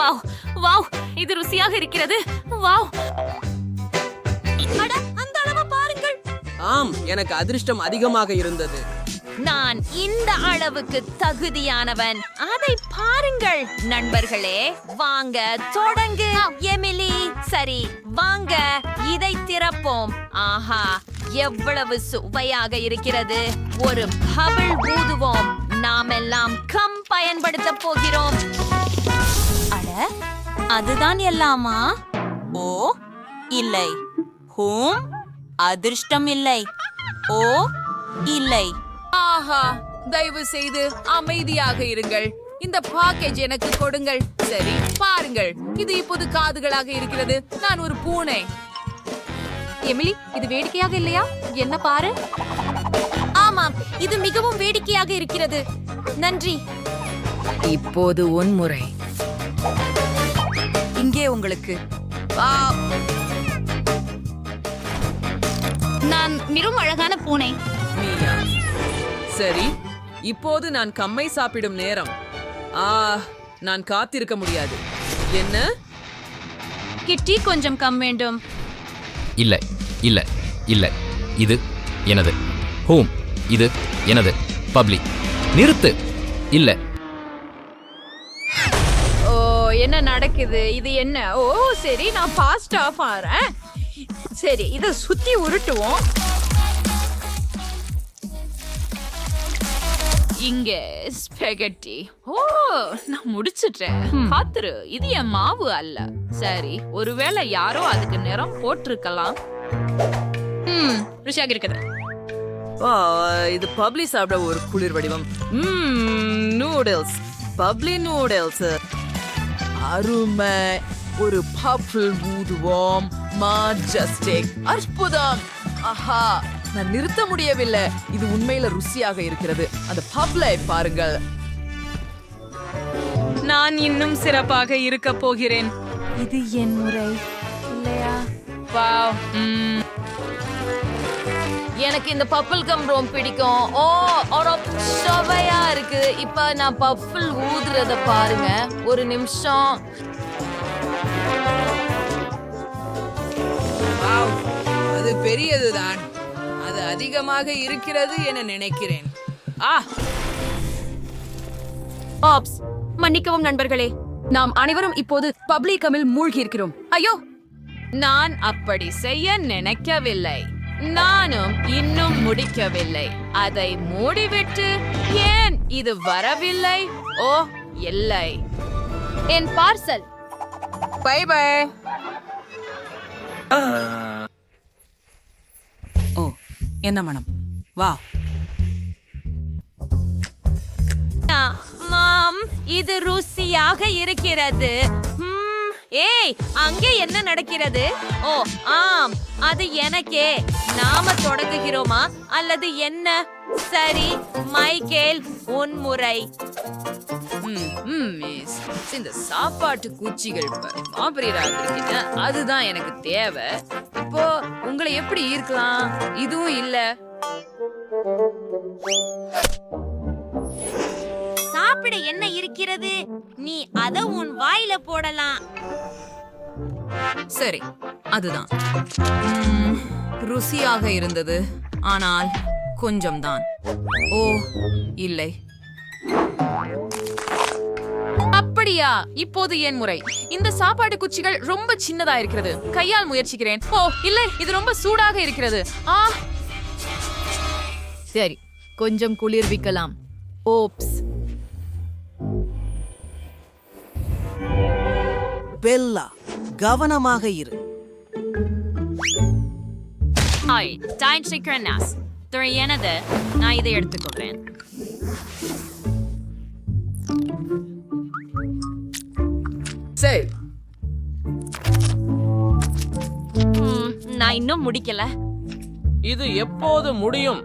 Wow wow இது ருசியாக இருக்கிறது. வாவ். அட அந்த அளவு பாருங்கள். ஆம் எனக்கு அதிர்ஷ்டம் அதிகமாக இருந்தது. நான் இந்த அளவுக்கு தகுதியானவன். அதை பாருங்கள் நண்பர்களே. வாங்க தொடங்கு எமிலி. சரி வாங்க இதை திறப்போம். ஆஹா எவ்வளவு சுவையாக இருக்கிறது. ஒரு பபிள் ஊதுவோம். நாம் எல்லாம் கம் பயன்படுத்த போகிறோம். அதுதான் எல்லாமா? ஓ இல்லை. ஹூம் அதிர்ஷ்டம் இல்லை. ஓ இல்லை. ஆஹா தயவு செய்து அமைதியாக இருங்கள். இந்த பாக்கேஜ் எனக்கு கொடுங்கள். சரி பாருங்கள். இது இப்போது காதுகளாக இருக்கிறது. நான் ஒரு பூனை. எமிலி இது வேடிக்கையாக இல்லையா? என்ன பாரு. ஆமாம் இது மிகவும் வேடிக்கையாக இருக்கிறது. நன்றி. இப்போது உன்முறை இங்கே உங்களுக்கு. நான் மிகவும் அழகான பூனை. சரி இப்போது நான் கம்மை சாப்பிடும் நேரம். ஆ நான் காத்திருக்க முடியாது. என்ன? கிட்டி கொஞ்சம் கம் வேண்டும். இல்லை இல்லை இல்லை. இது எனது. ஹோம் இது எனது. பப்ளிக் நிறுத்து. இல்லை. என்ன நடக்குது? இது என்ன? ஓ சரி நான் ஃபாஸ்ட் ஆஃப் ஆறேன் சரி இத சுத்தி உருட்டுவோம். இங்க ஸ்பெகட்டி ஓ நான் முடிச்சிட்டேன். காத்துரு இது என் மாவு அல்ல. சரி ஒருவேளை யாரோ அதுக்கு நிறம் போட்டிருக்கலாம். ம் ருசியாக இருக்குது. இது பப்ளி சாப்பிட ஒரு குளிர் வடிவம். நூடுல்ஸ் பப்ளி நூடுல்ஸ் அருமை. ஒரு பஃபிள் ஊதுவோம். மாஜஸ்டிக் அற்புதம். ஆஹா நான் நிறுத்த முடியவில்லை. இது உண்மையில ருசியாக இருக்கிறது. அந்த பப்ளை பாருங்கள். நான் இன்னும் சிறப்பாக இருக்க போகிறேன். இது என் முறை இல்லையா? வாவ். எனக்கு இந்த பப்பிள் கம் ரொம்ப பிடிக்கும். ஓ ஒரு சுவையா இருக்கு. இப்ப நான் பப்பிள் ஊதுறத பாருங்க. ஒரு நிமிஷம். அது பெரியதுதான். அது அதிகமாக இருக்கிறது என நினைக்கிறேன். ஆ. ஆப்ஸ் மன்னிக்கவும் நண்பர்களே. நாம் அனைவரும் இப்போது பப்ளிகமில் மூழ்கி இருக்கிறோம் ஐயோ! நான் அப்படி செய்ய நினைக்கவில்லை. நானும் இன்னும் முடிக்கவில்லை. அதை மூடிவிட்டு ஏன் இது வரவில்லை? ஓ இல்லை. என் பார்சல். Bye bye. ஓ என்ன மனம்? வா. மாம் இது ருசியாக இருக்கிறது. ஏய் அங்கே என்ன நடக்கிறது? ஓ ஆம் அது எனக்கே. நாம தொடங்குகிறோமா? அல்லது என்ன? சரி மைக்கேல் உன் முறை. மிஸ். இந்த சாப்பாட்டு குச்சிகள் மாபெரியராக அதுதான் எனக்கு தேவை. இப்போ உங்களை எப்படி ஈர்க்கலாம்? இதுவும் இல்ல. சாப்பிட என்ன இருக்கிறது? நீ அத உன் வாயில போடலாம். சரி அதுதான். ருசியாக இருந்தது. ஆனால் கொஞ்சம்தான். ஓ இல்லை. அப்படியா? இப்போது என் முறை. இந்த சாப்பாடு குச்சிகள் ரொம்ப சின்னதா இருக்கிறது கையால் முயற்சிக்கிறேன். ஓ இல்லை இது ரொம்ப சூடாக இருக்கிறது. ஆ. சரி கொஞ்சம் குளிர்விக்கலாம். ஓப்ஸ். பெல்லா கவனமாக இரு. ஹாய் டைம் சீக்கிரம் நாஸ் துறை எனது நான் இதை எடுத்துக்கொள்றேன் சரி நான் இன்னும் முடிக்கல. இது எப்போது முடியும்?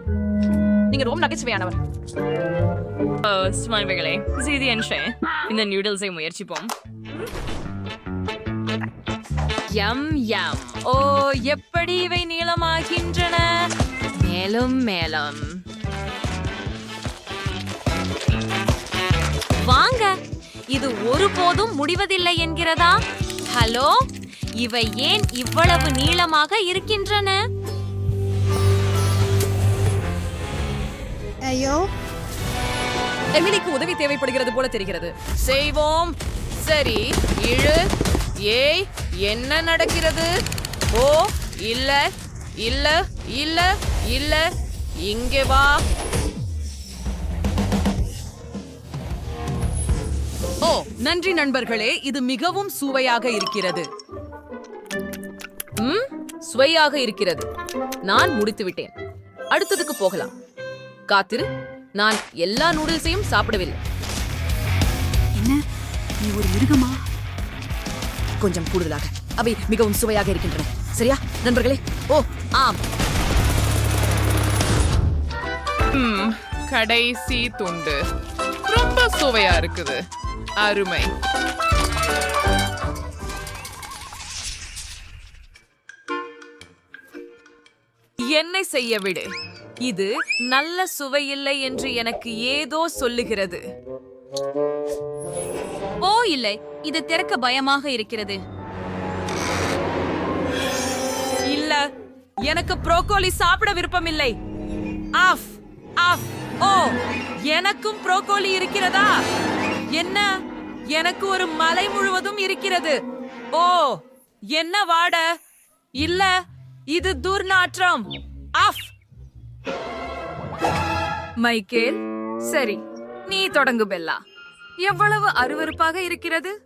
நீங்க ரொம்ப நகைச்சுவையானவர். சுவாமிகளே செய்தி என்று இந்த நியூடல்ஸை முயற்சிப்போம். யம் யம் ஓ எப்படி இவை நீளமாகின்றன? மேலும் மேலும். வாங்க இது ஒருபோதும் முடிவதில்லை என்கிறதா? ஹலோ இவை ஏன் இவ்வளவு நீளமாக இருக்கின்றன? எமிலிக்கு உதவி தேவைப்படுகிறது போல தெரிகிறது. செய்வோம். சரி இழு. ஏய் என்ன நடக்கிறது? ஓ இல்ல இல்ல இல்ல இல்ல இங்கே வா. ஓ நன்றி நண்பர்களே இது மிகவும் சுவையாக இருக்கிறது. ம் சுவையாக இருக்கிறது. நான் முடித்து விட்டேன். அடுத்ததுக்கு போகலாம். காத்திரு நான் எல்லா நூடுல்ஸையும் சாப்பிடவில்லை. நீ ஒரு மிருகமா? கொஞ்சம் கூடுதலாக. அவை மிகவும் சுவையாக இருக்கின்றன. சரியா நண்பர்களே? ஓ ஆம். கடைசி துண்டு. ரொம்ப சுவையா இருக்குது. அருமை. என்னை செய்ய விடு. இது நல்ல சுவையில்லை என்று எனக்கு ஏதோ சொல்லுகிறது. ஓ இல்லை. இது திறக்க பயமாக இருக்கிறது. இல்ல எனக்கு ப்ரோக்கோலி சாப்பிட விருப்பமில்லை. ஆஃப் ஆஃப் ஓ எனக்கும் ப்ரோக்கோலி இருக்கிறதா? என்ன எனக்கு ஒரு மலை முழுவதும் இருக்கிறது. ஓ என்ன வாட? இல்ல இது துர்நாற்றம். ஆஃப். மைக்கேல் சரி நீ தொடங்கு பெல்லா. எவ்வளவு அருவருப்பாக இருக்கிறது?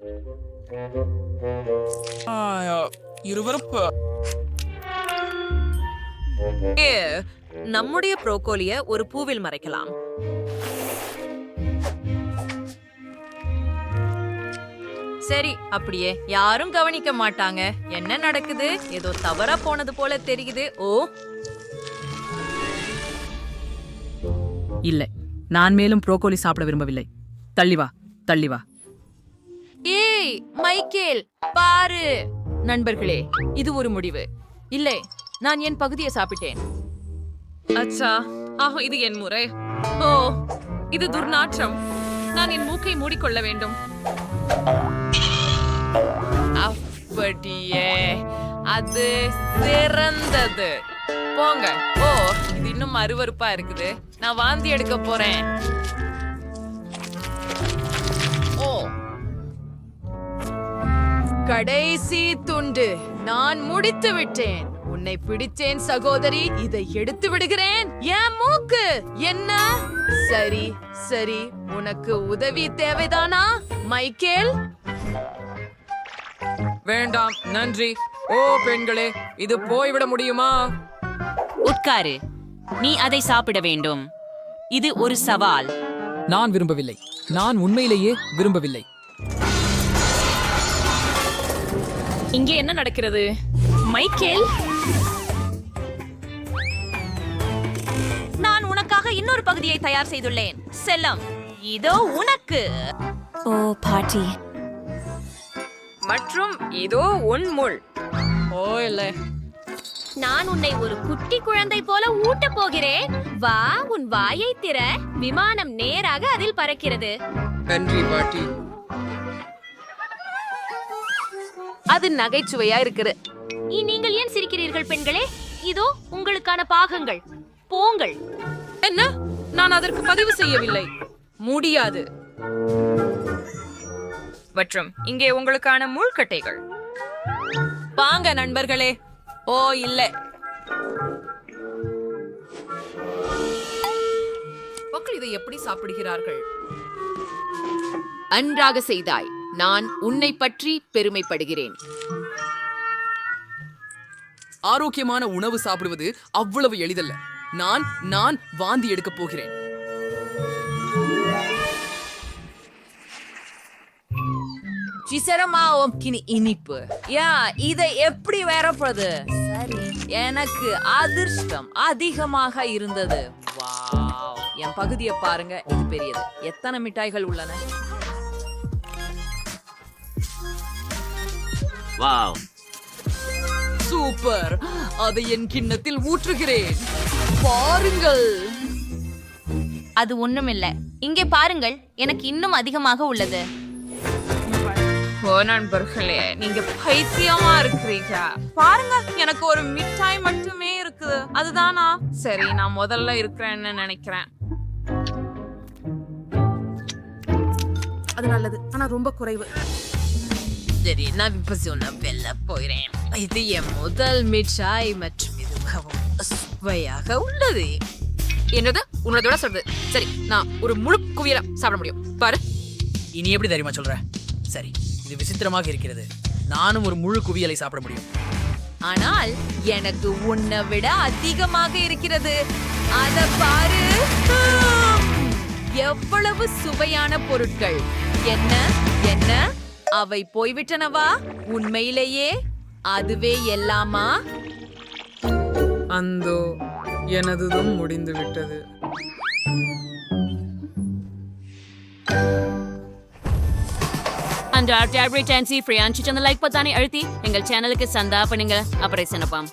நம்முடைய ப்ரோக்கோலிய ஒரு பூவில் மறைக்கலாம். சரி அப்படியே. யாரும் கவனிக்க மாட்டாங்க. என்ன நடக்குது? ஏதோ தவறா போனது போல தெரியுது. ஓ. இல்லை. நான் மேலும் ப்ரோக்கோலி சாப்பிட விரும்பவில்லை. தள்ளி வா. தள்ளி வா. ஏய் மைக்கேல் பாரு. நண்பர்களே இது ஒரு முடிவு. இல்லை நான் என் பகுதியை சாப்பிட்டேன். அச்சா ஆஹா இது என் முறை. ஓ இது துர்நாற்றம். நான் என் மூக்கை மூடிக்கொள்ள வேண்டும். அப்படியே. அது சிறந்தது. போங்க. ஓ இது இன்னும் அருவருப்பா இருக்குது. நான் வாந்தி எடுக்க போறேன். கடைசி துண்டு. நான் முடித்து விட்டேன். உன்னை பிடித்தேன் சகோதரி. இதை எடுத்து விடுகிறேன். என் மூக்கு. என்ன? சரி சரி. உனக்கு உதவி தேவைதானா? மைக்கேல்? வேண்டாம் நன்றி. ஓ பெண்களே இது போய்விட முடியுமா? உட்காரு. நீ அதை சாப்பிட வேண்டும். இது ஒரு சவால். நான் விரும்பவில்லை. நான் உண்மையிலேயே விரும்பவில்லை. இங்கே என்ன நடக்கிறது? மைக்கேல்? நான் உனக்காக இன்னொரு பகுதியை தயார் செய்துள்ளேன். செல்லம் இதோ உனக்கு. ஓ பாட்டி. மற்றும் இதோ உன் முள். ஓ இல்ல. நான் உன்னை ஒரு குட்டி குழந்தை போல ஊட்டப் போகிறேன். வா உன் வாயை திற. விமானம் நேராக அதில் பறக்கிறது. நன்றி பாட்டி. அது நகைச்சுவையா இருக்குது. நீங்கள் ஏன் சிரிக்கிறீர்கள் பெண்களே? இதோ உங்களுக்கான பாகங்கள். போங்கள். என்ன? நான் அதற்கு பதிவு செய்யவில்லை. முடியாது. மற்றும் இங்கே உங்களுக்கான முள்கட்டைகள். வாங்க நண்பர்களே. ஓ இல்ல. மக்கள் இதை எப்படி சாப்பிடுகிறார்கள்? அன்றாக செய்தாய். நான் உன்னை பற்றி பெருமைப்படுகிறேன். ஆரோக்கியமான உணவு சாப்பிடுவது அவ்வளவு எளிதல்ல. நான் நான் வாந்தி எடுக்கப் போகிறேன். சிசரமாவும் கினி இனிப்பு. யா இதை எப்படி வரப்படுது சரி எனக்கு அதிர்ஷ்டம் அதிகமாக இருந்தது. வாவ். என் பகுதியை பாருங்க இது பெரியது. எத்தனை மிட்டாய்கள் உள்ளன? சூப்பர். அதை என் கிண்ணத்தில் ஊற்றுகிறேன். பாருங்கள். அது ஒண்ணுமில்ல. இங்கே பாருங்கள் எனக்கு இன்னும் அதிகமாக உள்ளது. நண்பர்களே நீங்க பைத்தியமா இருக்கிறீங்க. பாருங்க எனக்கு ஒரு மிட்டாய் மட்டுமே இருக்குது. அதுதானா? சரி நான் முதல்ல இருக்கிறேன்னு நினைக்கிறேன். அது நல்லது ஆனா ரொம்ப குறைவு. சரி நான் இப்ப சொன்ன வெல்ல போகிறேன் இது என் முதல் மிட்டாய் மற்றும் இது மிகவும் சுவையாக உள்ளது என்னது உன்னதோட சொல்றது சரி நான் ஒரு முழு குவியல சாப்பிட முடியும் பாரு இனி எப்படி தெரியுமா சொல்ற? சரி இது விசித்திரமாக இருக்கிறது. நானும் ஒரு முழு குவியலை சாப்பிட முடியும். ஆனால் எனக்கு உன்னை விட அதிகமாக இருக்கிறது. அத பாரு! எவ்வளவு சுவையான பொருட்கள். என்ன என்ன? அவை போய்விட்டனவா உண்மையிலேயே அதுவே எல்லாமா அந்தோ எனதுதும் முடிந்து விட்டது அந்த டேப்ரி டான்சி ஃப்ரீயான்சி சேனல் லைக் பத்தானே அழுத்தி எங்கள் சேனலுக்கு சந்தா பண்ணுங்க அப்புறம் சின்னப்பாம்